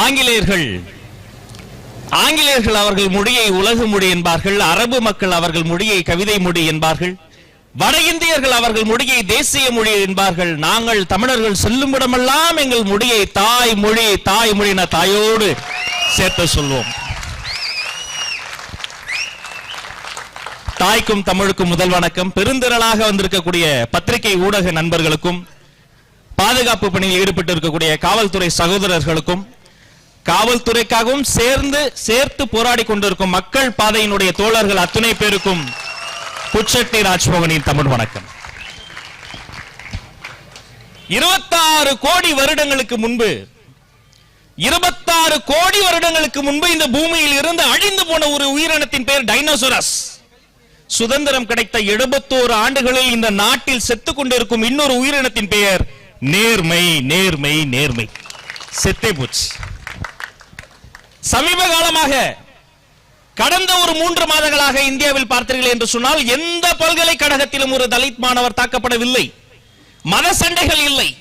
ஆங்கிலேயர்கள் ஆங்கிலேயர்கள் அவர்கள் மொழியை உலக மொழி என்பார்கள் அரபு மக்கள் அவர்கள் மொழியை கவிதை மொழி என்பார்கள் வட இந்தியர்கள் அவர்கள் மொழியை தேசிய மொழி என்பார்கள் நாங்கள் தமிழர்கள் செல்லும் இடமெல்லாம் எங்கள் மொழியை தாய் மொழி தாய் மொழின தாயோடு சேர்த்து சொல்வோம். தாய்க்கும் தமிழுக்கும் முதல் வணக்கம். பெருந்திரளாக வந்திருக்கக்கூடிய பத்திரிகை ஊடக நண்பர்களுக்கும் பாதுகாப்பு பணியில் ஈடுபட்டு இருக்கக்கூடிய காவல்துறை சகோதரர்களுக்கும் காவல்துறைக்காகவும் சேர்ந்து சேர்த்து போராடி கொண்டிருக்கும் மக்கள் பாதையினுடைய தோழர்கள் அத்துணை பேருக்கும் புச்சட்டி ராஜ்மோகனின் தமிழ் வணக்கம். இருபத்தாறு கோடி வருடங்களுக்கு முன்பு இருபத்தாறு கோடி வருடங்களுக்கு முன்பு இந்த பூமியில் இருந்து அழிந்து போன ஒரு உயிரினத்தின் பெயர் டைனோசரஸ். சுதந்திரம் கிடைத்த எழுபத்தோரு ஆண்டுகளில் இந்த நாட்டில் செத்துக் கொண்டிருக்கும் இன்னொரு உயிரினத்தின் பெயர் நேர்மை நேர்மை நேர்மை. செத்தே போச்சு. சமீப காலமாக கடந்த ஒரு மூன்று மாதங்களாக இந்தியாவில் பார்த்தீர்கள் என்று சொன்னால் எந்த பல்கலைக்கழகத்திலும் ஒரு தலித் மாணவர் தாக்கப்படவில்லை. மத சண்டைகள் இல்லை.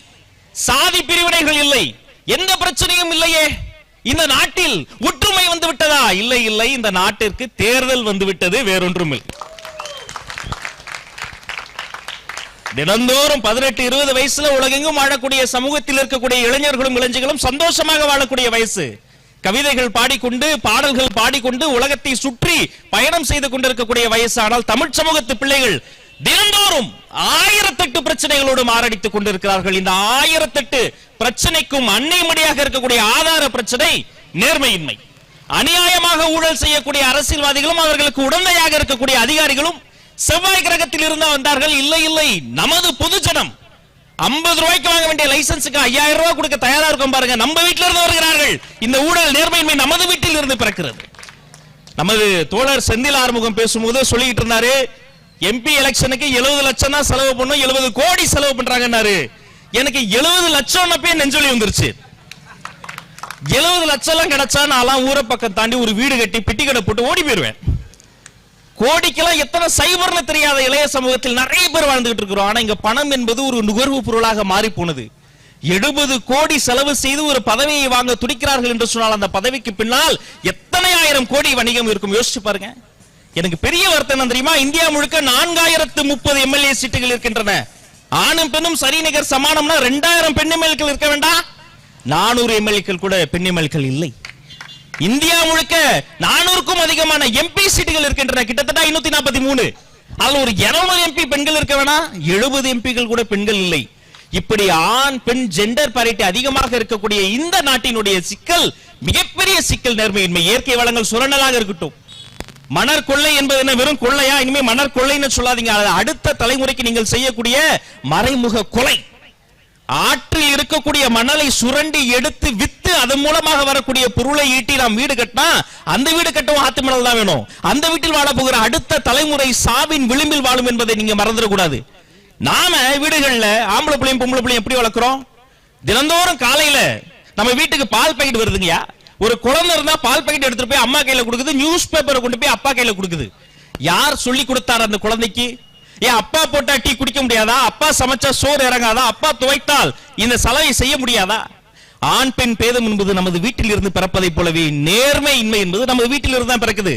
சாதி பிரிவினைகள் இல்லை. எந்த பிரச்சனையும் இல்லையே. இந்த நாட்டில் ஒற்றுமை வந்து விட்டதா? இல்லை இல்லை. இந்த நாட்டிற்கு தேர்தல் வந்துவிட்டது வேறொன்றும் இல்லை. தினந்தோறும் பதினெட்டு இருபது வயசுல உலகெங்கும் வாழக்கூடிய சமூகத்தில் இருக்கக்கூடிய இளைஞர்களும் இளைஞர்களும் சந்தோஷமாக வாழக்கூடிய வயசு. கவிதைகள் பாடிக்கொண்டு பாடல்கள் பாடிக்கொண்டு உலகத்தை சுற்றி பயணம் செய்து கொண்டிருக்கக்கூடிய வயசானால் தமிழ் சமூகத்து பிள்ளைகள் தினந்தோறும் ஆயிரத்தெட்டு பிரச்சனைகளோடு மாரடித்துக் கொண்டிருக்கிறார்கள். இந்த ஆயிரத்தெட்டு பிரச்சனைக்கும் அன்னை மடியாக இருக்கக்கூடிய ஆதார பிரச்சனை நேர்மையின்மை. அநியாயமாக ஊழல் செய்யக்கூடிய அரசியல்வாதிகளும் அவர்களுக்கு உடந்தையாக இருக்கக்கூடிய அதிகாரிகளும் செவ்வாய் கிரகத்தில் இருந்தா வந்தார்கள். இல்லை இல்லை நமது பொதுஜனம் ஐம்பது ரூபாய்க்கு வாங்க வேண்டிய லைசன்ஸுக்கு ஐயாயிரம் ரூபாய் கொடுக்க தயாரா இருக்கும் பாருங்க. நம்ம வீட்டில இருந்து வருகிறார்கள். இந்த ஊழல் நேர்மையின்மை நமது வீட்டில் இருந்து பிறக்கிறது. நமது தோழர் செந்தில் ஆறுமுகம் பேசும்போது சொல்லிட்டு இருந்தாரு எம்பி எலெக்ஷனுக்கு எழுபது லட்சம் தான் செலவு பண்ணும் எழுபது கோடி செலவு பண்றாங்கன்னாரு. எனக்கு எழுபது லட்சம் அப்பயே நெஞ்சொலி வந்துருச்சு. எழுபது லட்சம் எல்லாம் கிடைச்சா நான் ஊரை பக்கம் தாண்டி ஒரு வீடு கட்டி பிட்டி கடை போட்டு ஓடி போயிருவேன். கோடிக்கெல்லாம் எத்தனை சைபர்னு தெரியாத இளைய சமூகத்தில் நிறைய பேர் வாழ்ந்துகிட்டு இருக்கிறோம். ஆனா இங்க பணம் என்பது ஒரு நுகர்வு பொருளாக மாறி போனது. எழுபது கோடி செலவு செய்து ஒரு பதவியை வாங்க துடிக்கிறார்கள் என்று சொன்னால் அந்த பதவிக்கு பின்னால் எத்தனை ஆயிரம் கோடி வணிகம் இருக்கும்? யோசிச்சு பாருங்க. எனக்கு பெரிய வருத்தம் தெரியுமா? இந்தியா முழுக்க நான்காயிரத்து முப்பது எம்எல்ஏ சீட்டுகள் இருக்கின்றன. ஆணும் பெண்ணும் சரிநிகர் சமானம்னா ரெண்டாயிரம் பெண் எம்எல்ஏக்கள் இருக்க வேண்டாம். நானூறு எம்எல்ஏக்கள் கூட பெண் எம்எல்ஏக்கள் இல்லை. இந்தியா முழுக்க நானூறுக்கும் அதிகமான எம்பி சீட்டுகள் இருக்கின்றன. கிட்டத்தட்ட ஐநூத்தி நாற்பத்தி மூணு அதில் ஒரு இருநூறு எம்பி பெண்கள் இருக்க வேணாம் எழுபது எம்பிகள் கூட பெண்கள் இல்லை. இப்படி ஆண் பெண் ஜெண்டர் பாரிட்டி அதிகமாக இருக்கக்கூடிய இந்த நாட்டினுடைய சிக்கல் மிகப்பெரிய சிக்கல் நேர்மையின்மை. இயற்கை வளங்கள் சுரண்டலாக இருக்கட்டும். மணர் கொள்ளை என்பது என்ன? வெறும் கொள்ளையா? இனிமே மணர் கொள்ளைன்னு சொல்லாதீங்க. அடுத்த தலைமுறைக்கு நீங்கள் செய்யக்கூடிய மறைமுக கொலை. ஆற்றில் இருக்கக்கூடிய மணலை சுரண்டி எடுத்து வித்து அதன் மூலமாக வரக்கூடிய பொருளை ஈட்டி நாம் வீடு கட்டினா அந்த வீடு கட்டவும் ஆத்து மணல் தான் வேணும். அந்த வீட்டில் வாழ போகிற அடுத்த தலைமுறை சாவின் விளிம்பில் வாழும் என்பதை நீங்க மறந்துடக்கூடாது. நாம வீடுகள்ல ஆம்பளை பிள்ளையும் பொம்பளை பிள்ளையும் எப்படி வளர்க்குறோம்? தினந்தோறும் காலையில நம்ம வீட்டுக்கு பால் பாக்கெட் வருதுங்கயா ஒரு குழந்தை இருந்தா பால் பாக்கெட் எடுத்துட்டு போய் அம்மா கையில கொடுக்குது நியூஸ் பேப்பரை கொண்டு போய் அப்பா கையில கொடுக்குது. யார் சொல்லி கொடுத்தார் அந்த குழந்தைக்கு? ஏன் அப்பா போட்டா டீ குடிக்க முடியாதா? அப்பா சமைச்சா சோறு இறங்காதா? அப்பா துவைத்தால் இந்த சலவை செய்ய முடியாதா? ஆண் பெண் பேதம் என்பது நமது வீட்டில் இருந்து பிறப்பதைப் போலவே நேர்மை இன்மை என்பது நமது வீட்டில் இருந்து தான் பிறக்குது.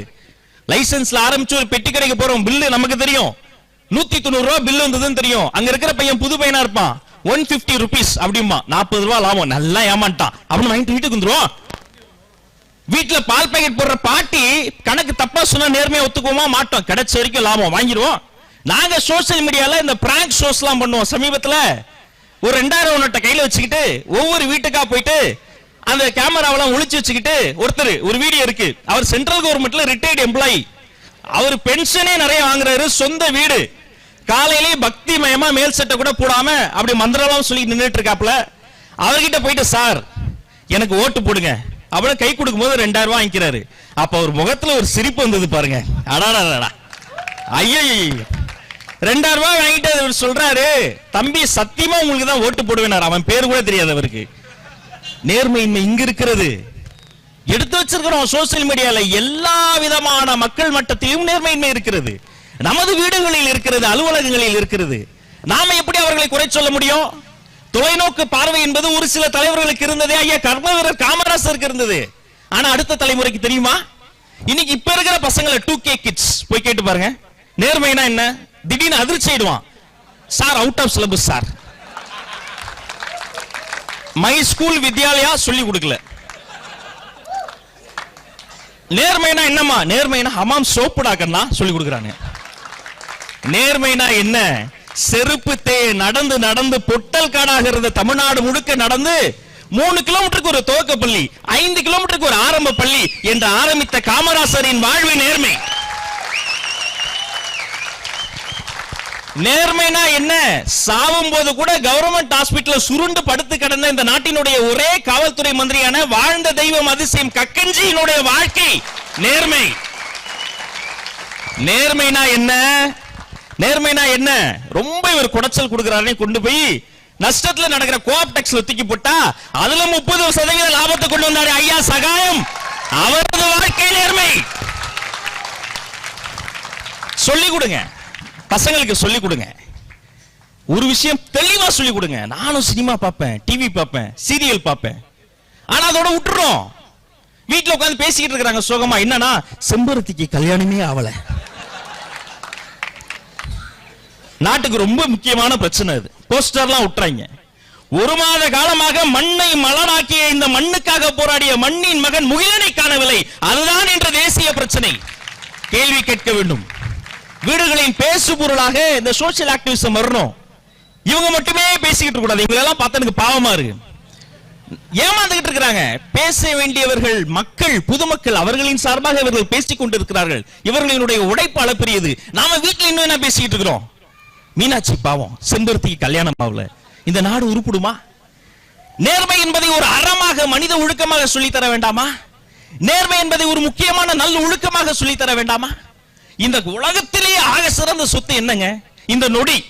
லைசன்ஸ்ல ஆரம்பிச்சு ஒரு பெட்டி கடைக்கு போறோம். பில்லு நமக்கு தெரியும். நூத்தி தொண்ணூறு ரூபா பில்லு வந்ததுன்னு தெரியும். அங்க இருக்கிற பையன் புது பையனா இருப்பான். ஒன் பிப்டி ருபீஸ் அப்படிமா நாற்பது ரூபா லாபம். நல்லா ஏமாட்டான் அப்படின்னு வாங்கிட்டு வீட்டுக்கு வந்துருவோம். வீட்டுல பால் பாக்கெட் போடுற பாட்டி கணக்கு தப்பா சொன்னா நேர்மையா ஒத்துக்குவோமா? மாட்டோம். கிடைச்ச வரைக்கும் லாபம். வாங்கிடுவோம். நாங்க சோசியல் மீடியால இந்த பிராங்க் ஷோஸ் எல்லாம் பண்ணுவோம். சமீபத்துல ஒரு ரெண்டாயிரம் நோட்டை கையில வச்சுக்கிட்டு ஒவ்வொரு வீட்டுக்கா போயிட்டு அந்த கேமராவெல்லாம் ஒளிச்சு வச்சுக்கிட்டு ஒருத்தர் ஒரு வீடியோ இருக்கு. அவர் சென்ட்ரல் கவர்மெண்ட்ல ரிட்டையர்டு எம்ப்ளாயி அவர் பென்ஷனே நிறைய வாங்குறாரு சொந்த வீடு. காலையிலேயே பக்தி மயமா மேல் சட்டை கூட போடாம அப்படி மந்திரம்லாம் சொல்லி நின்றுட்டு இருக்காப்ல அவர்கிட்ட போயிட்டு சார் எனக்கு ஓட்டு போடுங்க. அவளை கை கொடுக்கும் போது ரெண்டாயிரம் ரூபாய் வாங்கிக்கிறாரு. அப்ப அவர் முகத்துல ஒரு சிரிப்பு வந்தது பாருங்க. அடாடா ஐயோ ரெண்டாயிரம் ரூபாய் வாங்கிட்டு அவர் சொல்றாரு தம்பி சத்தியமா உங்களுக்கு தான் ஓட்டு போடுவேனார். அவன் பேர் கூட தெரியாது அவருக்கு. நேர்மையின்மை இங்க இருக்கிறது. எடுத்து வச்சிருக்கிறோம் சோசியல் மீடியால எல்லா விதமான மக்கள் மட்டத்திலும் நேர்மையின்மை இருக்கிறது. நமது வீடுகளில் இருக்கிறது அலுவலகங்களில் இருக்கிறது. நாம எப்படி அவர்களை குறை சொல்ல முடியும்? தொலைநோக்கு பார்வை என்பது ஒரு சில தலைவர்களுக்கு இருந்ததே. ஐயா கர்மவீரர் காமராசருக்கு இருந்தது. ஆனா அடுத்த தலைமுறைக்கு தெரியுமா? இன்னைக்கு இப்ப இருக்கிற பசங்களை டூ கே கிட்ஸ் போய் கேட்டு பாருங்க. நேர்மைனா என்ன? திடீர்னு அதிர்ச்சி ஆயிடுவான். Sir out of syllabus sir. My school Vidyalaya சொல்லி கொடுக்கல. நேர்மைனா என்னம்மா? நேர்மைனா ஹமாம் சோப்புடாக்கன்னா சொல்லி கொடுக்குறாங்க நேர்மைனா என்ன? செருப்பு தே நடந்து நடந்து பொட்டல் காடாகிறது தமிழ்நாடு முழுக்க நடந்து மூணு கிலோமீட்டருக்கு ஒரு துவக்க பள்ளி ஐந்து கிலோமீட்டருக்கு ஒரு ஆரம்ப பள்ளி என்று ஆரம்பித்த காமராசரின் வாழ்வு நேர்மை. நேர்மைனா என்ன? சாவும் போது கூட கவர்மெண்ட் ஹாஸ்பிட்டல் சுருண்டு படுத்து கிடந்த இந்த நாட்டினுடைய ஒரே காவல்துறை மந்திரியான வாழ்ந்த தெய்வம் அதிசயம் கக்கஞ்சியினுடைய வாழ்க்கை. நேர்மை. நேர்மைனா என்ன? நேர்மைனா என்ன? ரொம்ப இவர் குடைச்சல் கொடுக்கிறாரே கொண்டு போய் நஷ்டத்துல நடக்கிற கோஆப் டெக்ஸ்ல தூக்கி போட்டா அதுல முப்பது சதவீத லாபத்தை கொண்டு வந்தாரு ஐயா சகாயம். அவரது வாழ்க்கை நேர்மை. சொல்லிக் கொடுங்க. பசங்களுக்கு சொல்லி கொடுங்க. ஒரு விஷயம் தெளிவா சொல்லி கொடுங்க. நானும் சினிமா பார்ப்பேன் டிவி பார்ப்பேன் சீரியல் பார்ப்பேன். ஆனா அதோட விட்டுறோம். வீட்டுல உட்காந்து பேசிக்கிட்டு இருக்கிறாங்க சுகமா. என்னன்னா செம்பருத்திக்கு கல்யாணமே ஆகல நாட்டுக்கு ரொம்ப முக்கியமான பிரச்சனை அது. போஸ்டர்லாம் விட்டுறாங்க. ஒரு மாத காலமாக மண்ணை மலராக்கிய இந்த மண்ணுக்காக போராடிய மண்ணின் மகன் முகிலனை காணவில்லை. அதுதான் என்ற தேசிய பிரச்சனை. கேள்வி கேட்க வேண்டும். வீடுகளின் பேசு பொருளாக இந்த சோசியல் ஆக்டிவிசம் வரணும். இவங்க மட்டுமே பேசிக்கிட்டு கூடாது இவங்க எல்லாம் பார்த்தா எனக்கு பாவமா இருக்கு. ஏமாந்துகிட்டு இருக்கிறாங்க. பேச வேண்டியவர்கள் மக்கள் பொதுமக்கள் அவர்களின் சார்பாக இவர்கள் பேசிக் கொண்டிருக்கிறார்கள். இவர்களினுடைய உடைப்பு அளப்பெரியது. நாம வீட்டுல இன்னும் என்ன பேசிக்கிட்டு இருக்கிறோம்? மீனாட்சி பாவம் செம்பருத்திக்கு கல்யாணம் ஆகல. இந்த நாடு உருப்பிடுமா? நேர்மை என்பதை ஒரு அறமாக மனித ஒழுக்கமாக சொல்லித்தர வேண்டாமா? நேர்மை என்பதை ஒரு முக்கியமான நல்ல ஒழுக்கமாக சொல்லித்தர வேண்டாமா? இந்த உலகத்திலேயே ஆக சிறந்த சொத்து என்னங்க? இந்த நொடி.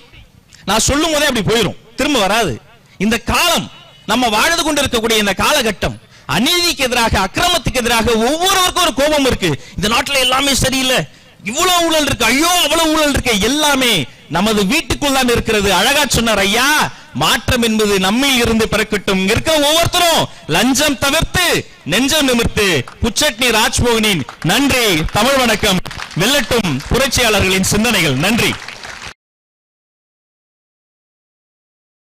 நான் சொல்லும் போதே அப்படி போயிடும் திரும்ப வராது. இந்த காலம் நம்ம வாழ்ந்து கொண்டிருக்கக்கூடிய இந்த காலகட்டம் அநீதிக்கு எதிராக அக்கிரமத்துக்கு எதிராக ஒவ்வொருவருக்கும் ஒரு கோபம் இருக்கு. இந்த நாட்டுல எல்லாமே சரியில்லை. இவ்வளவு ஊழல் இருக்கு. ஐயோ அவ்வளவு ஊழல் இருக்கு. எல்லாமே நமது வீட்டுக்குள் தான் இருக்கிறது. அழகா சொன்னார் ஐயா மாற்றம் என்பது நம்மில் இருந்து பிறக்கட்டும். இருக்க இருக்கிற ஒவ்வொருத்தரும் லஞ்சம் தவிர்த்து நெஞ்சம் நிமிர்த்து புச்சட்னி ராஜ்மோகனின் நன்றி தமிழ் வணக்கம். வெல்லட்டும் புரட்சியாளர்களின் சிந்தனைகள். நன்றி.